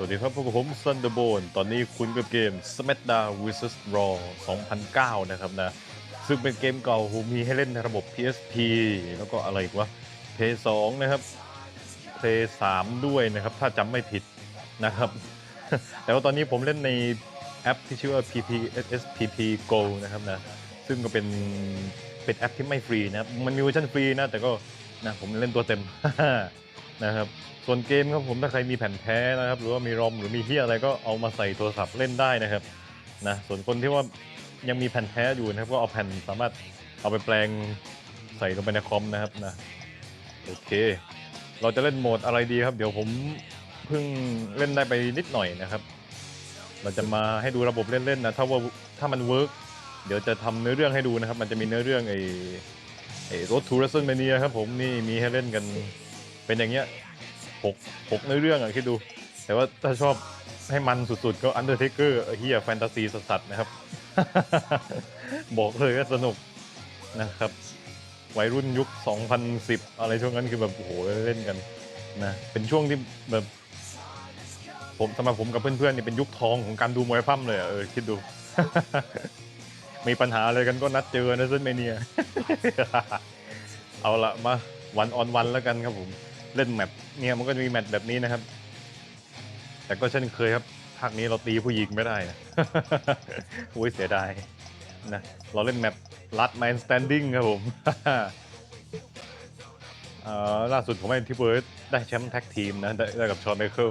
สวัสดีครับพวกบผม Thunderbolt ตอนนี้คุณกับเกม SmackDown vs Raw 2009 นะครับนะ ซึ่งเป็นเกมเก่าผมมีให้เล่นในระบบ PSP แล้วก็อะไรอีกวะ Play 2 นะครับ Play 3 ด้วยนะครับ ถ้าจำไม่ผิดนะครับ แต่ว่าตอนนี้ผมเล่นในแอปที่ชื่อว่า PP SPP Go นะครับนะ ซึ่งก็เป็นเป็นแอปที่ไม่ฟรีนะครับมันมีเวอร์ชันฟรีนะ แต่ก็นะผมเล่นตัวเต็ม นะครับ ส่วนเกมครับผมถ้าใครมีแผ่นแท้นะครับ หรือว่ามีรอมหรือมีเฮียอะไรก็เอามาใส่โทรศัพท์เล่นได้นะครับนะส่วนคนที่ว่ายังมีแผ่นแท้อยู่นะครับ ก็เอาแผ่นสามารถเอาไปแปลงใส่ลงไปในคอมนะครับนะโอเค เราจะเล่นโหมดอะไรดีครับ เดี๋ยวผมเพิ่งเล่นได้ไปนิดหน่อยนะครับ เราจะมาให้ดูระบบเล่นๆนะถ้าว่าถ้ามันเวิร์กเดี๋ยวจะทำเนื้อเรื่องให้ดูนะครับ มันจะมีเนื้อเรื่องไอ้ไอ้รถทูรัสเซนเมเนียครับผมนี่มีให้เล่นกัน เป็นอย่างเงี้ยหกหกเนื้อเรื่องอะคิดดู แต่ว่าถ้าชอบให้มันสุดๆ ก็อันเดอร์เทเกอร์เฮียแฟนตาซีสัสๆนะครับ บอกเลยว่าสนุกนะครับวัยรุ่นยุค 2010 อะไรช่วงนั้นคือแบบโอ้โหเล่นกันนะเป็นช่วงที่แบบผมสำหรับผมกับเพื่อนๆนี่เป็นยุคทองของการดูมวยปั้มเลยเออคิดดู มีปัญหาอะไรกันก็นัดเจอนะเซนเมเนีย เอาละมาวันออนวันแล้วกันครับผม เล่นแมปเนี่ยมันก็จะมีแมปแบบนี้นะครับ แต่ก็เช่นเคยครับภาคนี้เราตีผู้หญิงไม่ได้นะอุ้ยเสียดายนะเราเล่นแมปลัดแมนสแตนดิ้งครับผมล่าสุดผมให้ทิเบิร์ดได้แชมป์แท็กทีมนะได้ได้กับชอนไมเคิล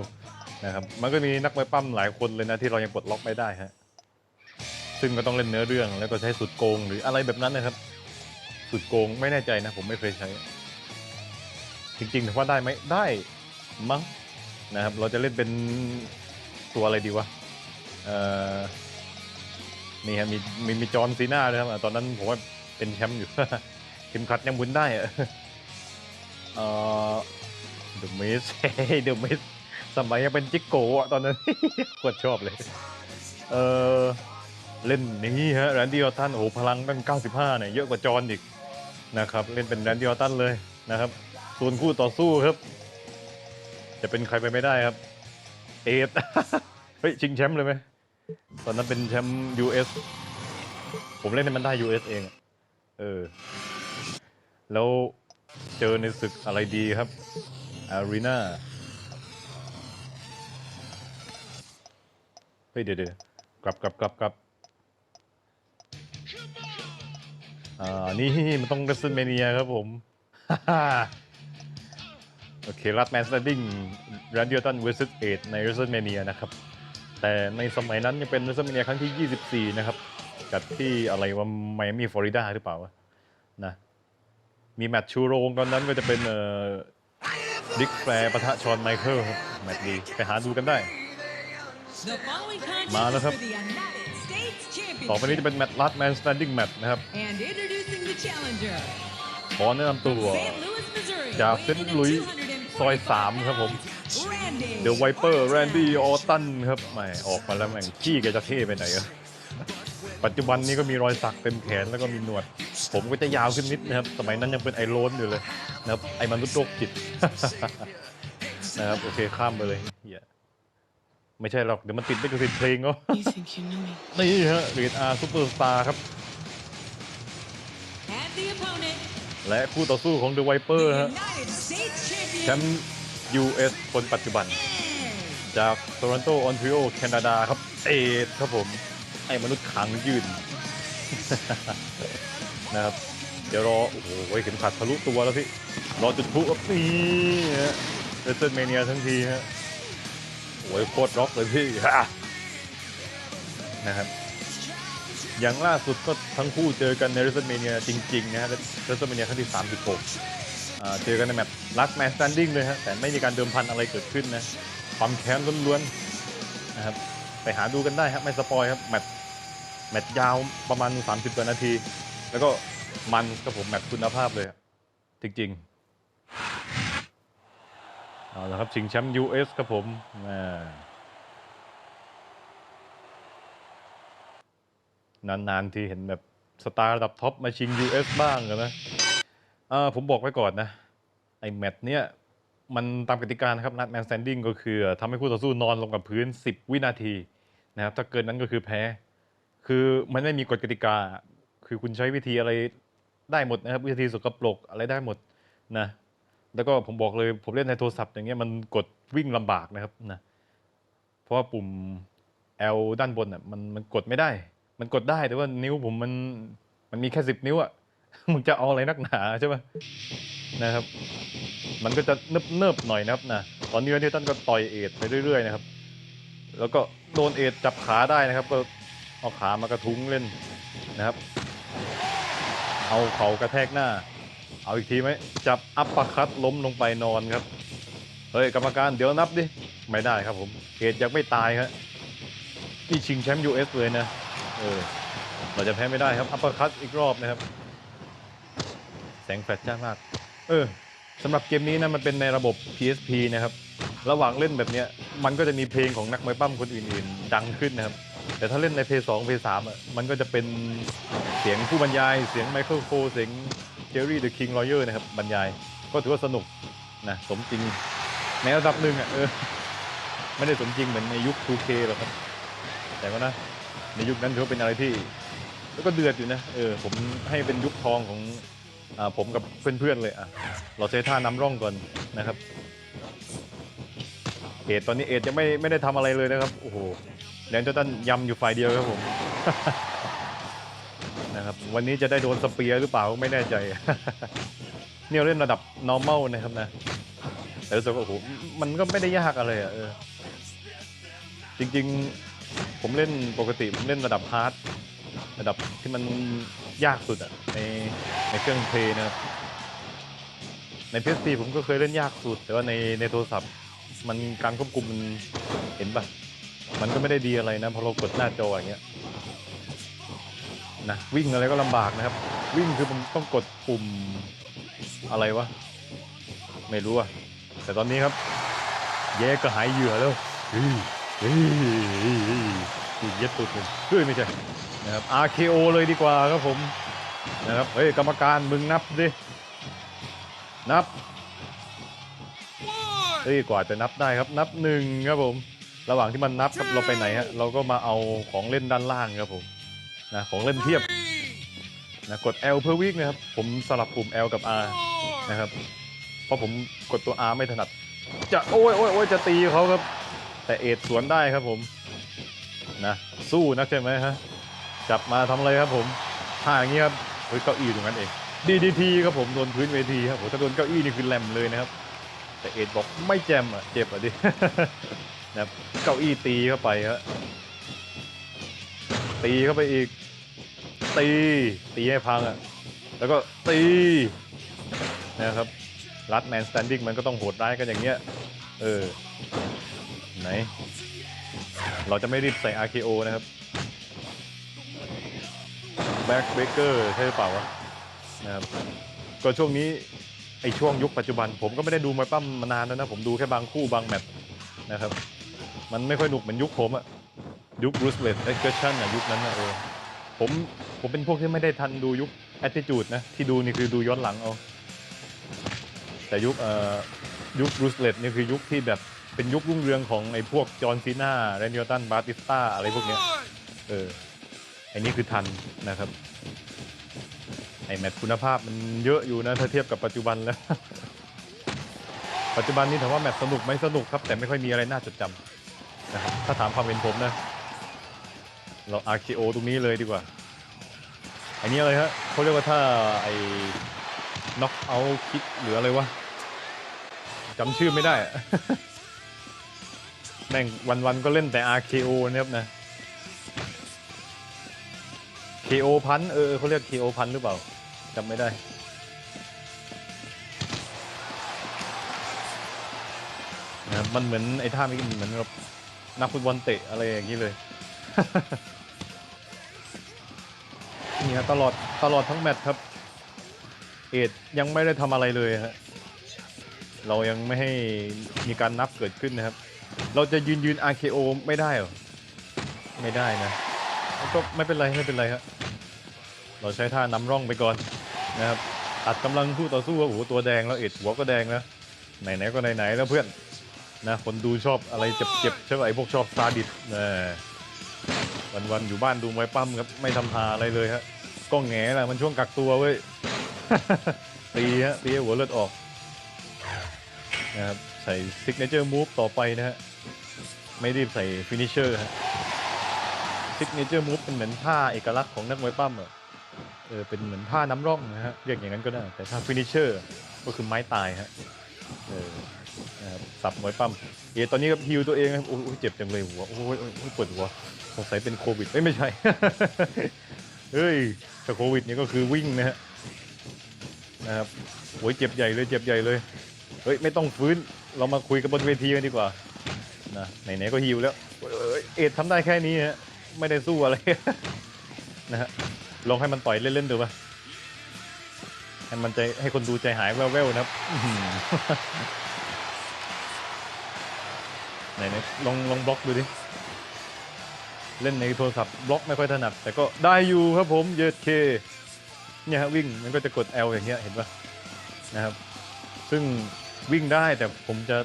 นะครับมันก็มีนักมวยปั้มหลายคนเลยนะที่เรายังปลดล็อกไม่ได้ฮะซึ่งก็ต้องเล่นเนื้อเรื่องแล้วก็ใช้สุดโกงหรืออะไรแบบนั้นนะครับ สุดโกงไม่แน่ใจนะผมไม่เคยใช้ จริงๆถือว่าได้ไหมได้มั้งนะครับ เราจะเล่นเป็นตัวอะไรดีวะเอ่อนี่ฮะมีมีมีจอห์นซีน่าด้วยครับตอนนั้นผมว่าเป็นแชมป์อยู่ เข็มขัดยังบุนได้อะเอ่อเดอะมิสเดอะมิสสมัยยังเป็นจิกโกะตอนนั้นโคตรชอบเลย เออเล่นนี่ฮะแรนดี้ออตตันโอ้พลังตั้ง 95เนี่ยเยอะกว่าจอนอีกนะครับ เล่นเป็นแรนดี้ออตตันเลยนะครับ ส่วนคู่ต่อสู้ครับ จะเป็นใครไปไม่ได้ครับ เอฟเฮ้ย ชิงแชมป์เลยไหมตอนนั้นเป็นแชมป์ US ผมเล่นให้มันได้ US เองอะเออ แล้วเจอในศึกอะไรดีครับอารีนาเฮ้ย เดี๋ยวเดี๋ยวกลับกลับกลับกลับอ่า นี่มันต้อง w r e s t l e m a n i a ครับผม โอเครัดแมนส t ต n ดิ้งรันดิโอตันเวสต์เอทใน w r e s t l e m a n i a นะครับ แต่ในสมัยนั้นยังเป็น w r e s t l e m a n i a ครั้งที่ 24 นะครับจัดที่อะไรว่าไมอามี่ฟลอริดาหรือเปล่าวะนะมีแมตช์ชูโรงตอนนั้นก็จะเป็นเอ่อดิกแฟร์ปะทะชอนไมเคิลครับแมตช์ดีไปหาดูกันได้ มามาแล้แล้ววคครัรับบต่อไปนี้จะเป็นแมตช์ลัดแมนส t ต n ดิ้งแมตช์นะครับ And introducing the challenger ขอแนะนำตัว St. Louis, Missouri จากเซนต์หลุยส์ ซอยสามครับผม Randy The Viper Randy Orton ครับไม่ออกมาแล้วแม่งขี้แกจะเท่ไปไหนอะปัจจุบันนี้ก็มีรอยสักเต็มแขนแล้วก็มีหนวด ผมก็จะยาวขึ้นนิดนะครับ สมัยนั้นยังเป็นไอโรนอยู่เลยนะครับไอมนุษย์โรคจิตนะครับโอเคข้ามไปเลยเฮียไม่ใช่หรอก เดี๋ยวมันติดไม่กระสิทธิ์เพลงเนาะ You think you know me? นี่ฮะเรียนอาร์ซูเปอร์สตาร์ครับ and the opponent และคู่ต่อสู้ของ The Viper the ฮะ United States แชมป์ US คนปัจจุบัน จากโตรอนโตออนทรีโอแคนาดาครับ เอดครับผม ไอ้มนุษย์ขังยืน นะครับ เดี๋ยวรอ โอ้โหเข็มขัดทะลุตัวแล้วพี่ รอจุดพลุครับนี่ฮะเรเซนเมเนียทั้งทีฮะโอ้ยโคตรร็อกเลยพี่ฮะนะครับอย่างล่าสุดก็ทั้งคู่เจอกันในเร s เ m เมเนียจริงๆนะฮะเร s เ m เมเนียครั้งที่ 36 เจอกันในแมตช์ลัสแมนสแตนดิ้งเลยฮะแต่ไม่มีการเดิมพันอะไรเกิดขึ้นนะความแค้นล้วนๆนะครับไปหาดูกันได้ครับไม่สปอยครับแมตช์แมตช์ยาวประมาณ 30กว่านาที แล้วก็มันกับผมแมตช์คุณภาพเลยอะจริงๆเอาละครับชิงแชมป์ US ครับผมอ่านานๆทีเห็นแบบสตาร์ระดับท็อปมาชิง US บ้างนะ เอ่าผมบอกไว้ก่อนนะ ไอ้แมตช์เนี้ยมันตามกติกานะครับนัดแมนสแตนดิ้งก็คือทำให้คู่ต่อสู้นอนลงกับพื้น 10 วินาทีนะครับถ้าเกินนั้นก็คือแพ้ คือมันไม่มีกฎกติกา คือคุณใช้วิธีอะไรได้หมดนะครับ วิธีสกปรกอะไรได้หมดนะ แล้วก็ผมบอกเลยผมเล่นในโทรศัพท์อย่างเงี้ยมันกดวิ่งลำบากนะครับนะเพราะว่าปุ่ม L ด้านบนอะมันมันกดไม่ได้ มันกดได้แต่ว่านิ้วผมมันมันมีแค่สิบนิ้วอะ มึงจะเอาอะไรนักหนาใช่ไหมนะครับ มันก็จะเนิบเนิบๆหน่อยนะครับนะตอนนี้ที่ท่านก็ต่อยเอดไปเรื่อยๆนะครับ แล้วก็โดนเอดจับขาได้นะครับ ก็เอาขามากระทุ้งเล่นนะครับ เอาเข่ากระแทกหน้า เอาอีกทีไหมจับอัปปะคัตล้มลงไปนอนครับเฮ้ยกรรมการเดี๋ยวนับดิไม่ได้ครับผมเอดยังไม่ตายครับนี่ชิงแชมป์ US เลยนะเออเราจะแพ้ไม่ได้ครับอัปเปอร์คัตอีกรอบนะครับ แสงแฟลชจ้ามาก เออสำหรับเกมนี้นะมันเป็นในระบบ PSP นะครับ ระหว่างเล่นแบบเนี้ยมันก็จะมีเพลงของนักมวยปั้มคนอื่นๆ ดังขึ้นนะครับ แต่ถ้าเล่นในเพย์สองเพย์สามอะมันก็จะเป็นเสียงผู้บรรยาย เสียงไมเคิลโคเสียงเจอรี่เดอะคิงลอเยอร์นะครับบรรยายก็ถือว่าสนุกนะสมจริงในระดับหนึ่งอะเออไม่ได้สมจริงเหมือนในยุค 2K หรอกครับ แต่ก็นะ ในยุคนั้นถือว่าเป็นอะไรที่ แล้วก็เดือดอยู่นะเออผมให้เป็นยุคทองของ อ่าผมกับเพื่อนๆเลยอะเราใช้ท่าน้ำร่องก่อนนะครับเอดตอนนี้เอดยังไม่ไม่ได้ทำอะไรเลยนะครับโอ้โหแดนเจอร์ตันยำอยู่ฝ่ายเดียวครับผมนะครับวันนี้จะได้โดนสเปียร์หรือเปล่าไม่แน่ใจ เนี่ยเล่นระดับ normal นะครับนะแต่รู้สึกว่าโอ้โหมันก็ไม่ได้ยากอะไรอะเออจริงๆ ผมเล่นปกติผมเล่นระดับฮาร์ดระดับที่มัน ยากสุดอะในในเครื่องเพลย์นะครับใน PSP ผมก็เคยเล่นยากสุด แต่ว่าในในโทรศัพท์ มันการควบคุมมันเห็นปะมันก็ไม่ได้ดีอะไรนะพอเรากดหน้าจออย่างเงี้ยนะวิ่งอะไรก็ลำบากนะครับ วิ่งคือมันต้องกดปุ่มอะไรวะ ไม่รู้อะแต่ตอนนี้ครับ แย่ก็หายเหยื่อแล้วเฮ้ยเฮ้ยเฮ้ยเฮ้ยอีกเย็ดตุดหนึ่งเฮ้ยไม่ใช่ นะครับ RKO เลยดีกว่าครับผมนะครับเฮ้ยกรรมการมึงนับดินับเฮ้ยกว่าจะนับได้ครับนับหนึ่งครับผม ระหว่างที่มันนับครับเราไปไหนฮะเราก็มาเอาของเล่นด้านล่างครับผมนะของเล่นเทียบนะกด L เพื่อวิ่งนะครับ ผมสลับปุ่ม L กับ R นะครับ เพราะผมกดตัว R ไม่ถนัด จะโอ้ยโอ้ยโอ้ยจะตีเขาครับ แต่เอดสวนได้ครับผมนะสู้นักใช่ไหมฮะ จับมาทำอะไรครับผมท่าอย่างนี้ครับเฮ้ยเก้าอี้ตรงนั้นเอง DDT ครับผมโดนพื้นเวทีครับผมถ้าโดนเก้าอี้นี่คือแหลมเลยนะครับ แต่เอ็ดบอกไม่แจมอะเจ็บอะดิ นะครับเก้าอี้ตีเข้าไปครับตีเข้าไปอีก ตีตีให้พังอะแล้วก็ตีนะครับรัดแมนสแตนดิ้งมันก็ต้องโหดร้ายกันอย่างเงี้ยเออไหน เราจะไม่รีบใส่ RKO นะครับ แบ็กเบเกอร์ใช่หรือเปล่าวะนะครับก็ช่วงนี้ไอช่วงยุคปัจจุบัน ผมก็ไม่ได้ดูมวยปั้มมานานแล้วนะ ผมดูแค่บางคู่บางแมตช์นะครับ มันไม่ค่อยหนุกเหมือนยุคผมอะยุคบรูซเลตเอ็กเกอร์ชันอะยุคนั้นนะเออผมผมเป็นพวกที่ไม่ได้ทันดูยุคแอ t ติจูดนะ ที่ดูนี่คือดูย้อนหลังเอา แต่ยุคเอ่อยุคบรูซเลตนี่คือยุคที่แบบเป็นยุครุ่งเรืองของไอ้พวกจอห์นซีนาแรนดิโอตันบาติสตาอะไรพวกเนี้ยเออ อ้นี่คือทันนะครับไอแมตช์คุณภาพมันเยอะอยู่นะถ้าเทียบกับปัจจุบันแล้ว ปัจจุบันนี้ถามว่าแมตช์สนุกไหมสนุกครับ แต่ไม่ค่อยมีอะไรน่าจดจำนะครับถ้าถามความเป็นผมนะ เรา RKO ตรงนี้เลยดีกว่า อันนี้อะไรฮะเขาเรียกว่าถ้าไอ้ knock out kick หรืออะไรวะจำชื่อไม่ได้ แม่งวันๆก็เล่นแต่ RKO นะครับนะ KO พันเออเขาเรียก KO พันหรือเปล่าจำไม่ได้นะครับมันเหมือนไอ้ท่านี้เหมือนกับนักฟุตบอลเตะอะไรอย่างนี้เลย นี่ฮะตลอดตลอดทั้งแมตช์ครับ เอ็ดยังไม่ได้ทำอะไรเลยฮะเรายังไม่ให้มีการนับเกิดขึ้นนะครับ เราจะยืนยืน RKO ไม่ได้หรอ ไม่ได้นะก็ไม่เป็นไร ไม่เป็นไรครับ เราใช้ท่านำร่องไปก่อนนะครับตัดกำลังคู่ต่อสู้ว่าโอ้โหตัวแดงแล้วเอ็ดหัวก็แดงแล้วไหนๆก็ไหนๆแล้วเพื่อนนะคนดูชอบอะไรเจ็บๆใช่ไหมไอพวกชอบซาดิสนะวันๆอยู่บ้านดูมวยปั้มครับไม่ทำหาอะไรเลยฮะก็แง่แหละมันช่วงกักตัวเว้ยตีฮะตีห้หัวเลือดออกนะครับใส่ซิกเนเจอร์มูฟต่อไปนะฮะไม่รีบใส่ฟินิชเชอร์ฮะซิกเนเจอร์มูฟเป็นเหมือนท่าเอกลักษณ์ของนักมวยปั้มอะ เออเป็นเหมือนท่าน้ำร่องนะฮะเรียกอย่างนั้นก็ได้ แต่ถ้าฟินิชเชอร์ก็คือไม้ตายฮะเออนะครับสับมวยปั้มเอตอนนี้ก็ฮิวตัวเองครับโอ้ยเจ็บจังเลยหัวโอ้ยโอ้ยปวดหัวสงสัยเป็นโควิดเอ้ยไม่ใช่ เฮ้ยถ้าโควิดนี่ก็คือวิ่งนะฮะนะครับโอ้ยเจ็บใหญ่เลยเจ็บใหญ่เลยเฮ้ยไม่ต้องฟื้นเรามาคุยกันบนเวทีกันดีกว่านะไหนๆก็ฮิวแล้วเอ้ยเอ็ดทำได้แค่นี้ฮะไม่ได้สู้อะไรนะฮะ ลองให้มันต่อยเล่นๆดูป่ะให้มันใจให้คนดูใจหายแว่วๆนะครับอื้อหือไหนๆลองลองบล็อกดูดิ เล่นในโทรศัพท์บล็อกไม่ค่อยถนัด แต่ก็ได้อยู่ครับผมเยดเคเนี่ยฮะวิ่งมันก็จะกด L อย่างเงี้ยเห็นปะนะครับ ซึ่งวิ่งได้แต่ผมจะ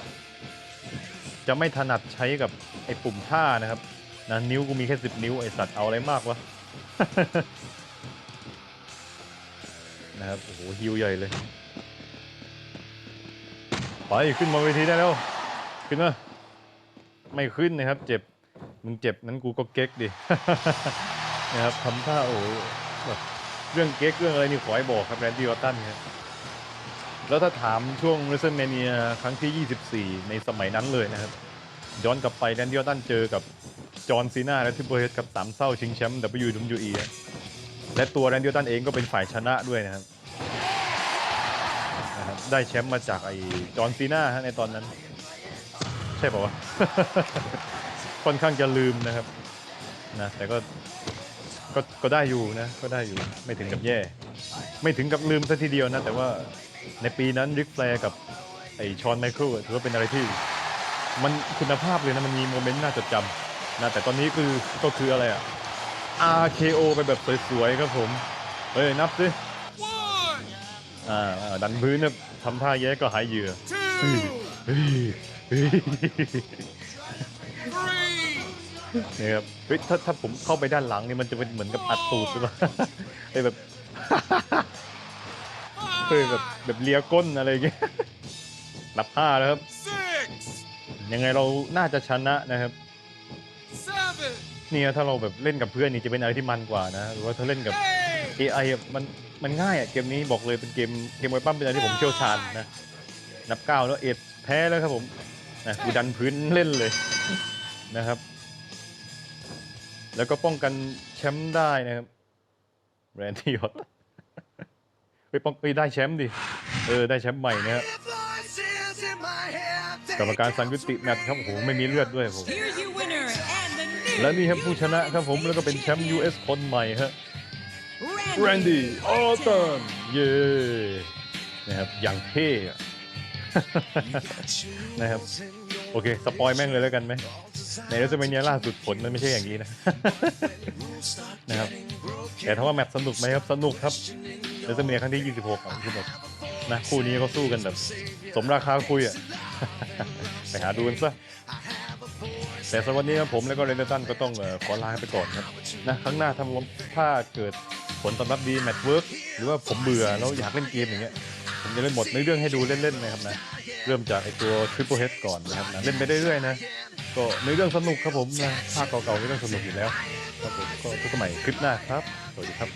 จะไม่ถนัดใช้กับไอ้ปุ่มท่านะครับนะนิ้วกูมีแค่สิบนิ้วไอสัตว์เอาอะไรมากวะ นะครับ โอ้โหฮิวใหญ่เลย ไปขึ้นมาเวทีได้แล้ว ขึ้นมา ไม่ขึ้นนะครับ เจ็บ มึงเจ็บนั้นกูก็เก๊กดิ นะครับทำท่าโอ้โหแบบเรื่องเก๊กเรื่องอะไรนี่ขอให้บอกครับแรนดี้ออตตันครับแล้วถ้าถามช่วง w r e s t l e m a n i a ครั้งที่ 24 ในสมัยนั้นเลยนะครับ ย้อนกลับไปแรนดี้ออตตันเจอกับจอห์นซีนาและทิปเปอร์เฮดกับสามเศร้าชิงแชมป์ WWE และตัวแรนดี้ออตตันเองก็เป็นฝ่ายชนะด้วยนะครับ ได้แชมป์มาจากไอ้จอห์นซีนาฮะในตอนนั้น ใช่ป่าวะ ค่อนข้างจะลืมนะครับนะแต่ก็ก็ก็ได้อยู่นะ ก็ได้อยู่ไม่ถึงกับแย่ ไม่ถึงกับลืมซะทีเดียวนะ แต่ว่าในปีนั้นริกแฟร์กับไอ้ชอนไมเคิลถือว่าเป็นอะไรที่ มันคุณภาพเลยนะ มันมีโมเมนต์น่าจดจำนะแต่ตอนนี้คือก็คืออะไรอะ RKO ไปแบบสวยๆครับผม เฮ้ย นับสิ อ่าอ่าดันพื้นนะทำท่าแย่ก็หายเหยื่อเฮ้ยเฮ้ยเฮ้ยนี่ครับเฮ้ยถ้าถ้าผมเข้าไปด้านหลังนี่มันจะเป็นเหมือนกับอัดตูดหรือเปล่าไอ้แบบ เฮ้ยแบบแบบเลียก้นอะไรอย่างเงี้ยนับห้าแล้วครับ six, ยังไงเราน่าจะชนะนะครับ seven, เนี่ยถ้าเราแบบเล่นกับเพื่อนนี่จะเป็นอะไรที่มันกว่านะ หรือว่าถ้าเล่นกับ eight, AI อะมัน มันง่ายอะเกมนี้บอกเลยเป็นเกมเกมมวยปั้มเป็นอะไรที่ผมเชี่ยวชาญนะนับเก้าแล้วเอ็ดแพ้แล้วครับผมนะกูดันพื้นเล่นเลยนะครับ แล้วก็ป้องกันแชมป์ได้นะครับแรนดี้ฮอตไปป้องไปได้แชมป์ดิเออได้แชมป์ใหม่นะครับ voices in my head. กรรมการสั่งยุติแมตช์ครับโอ้โหไม่มีเลือดด้วยผม Here's your winner and the new และนี่ครับผู้ชนะครับผมแล้วก็เป็นแชมป์ US คนใหม่ฮะ Randy แรนดี้ออตตันเย้นะครับอย่างเท่อะ นะครับ โอเค สปอยแม่งเลยแล้วกันไหมในเรซเมเนียล่าสุดผลมันไม่ใช่อย่างนี้นะ นะครับแต่ถ้าว่าแมตช์สนุกไหมครับ สนุกครับเรซเมเนียครั้งที่ 26อะคือแบบนะคู่นี้เขาสู้กันแบบ สมราคาคุยอะ ไปหาดูกันซะแต่สำหรับวันนี้ครับผมแล้วก็เรนเดอร์ตันก็ต้องเอ่อขอลาไปก่อนครับนะครั้งหน้าถ้าผมถ้าเกิด ผลตอบรับดีแมตช์เวิร์กหรือว่าผมเบื่อแล้วอยากเล่นเกมอย่างเงี้ยผมจะเล่นหมดในเรื่องให้ดูเล่นๆนะครับนะเริ่มจากไอตัว Triple H ก่อนนะครับนะเล่นไปเรื่อยๆนะก็ในเรื่องสนุกครับผมนะภาคเก่าๆในเรื่องสนุกอยู่แล้วครับผมก็พบกันใหม่คลิปหน้าครับสวัสดีครับ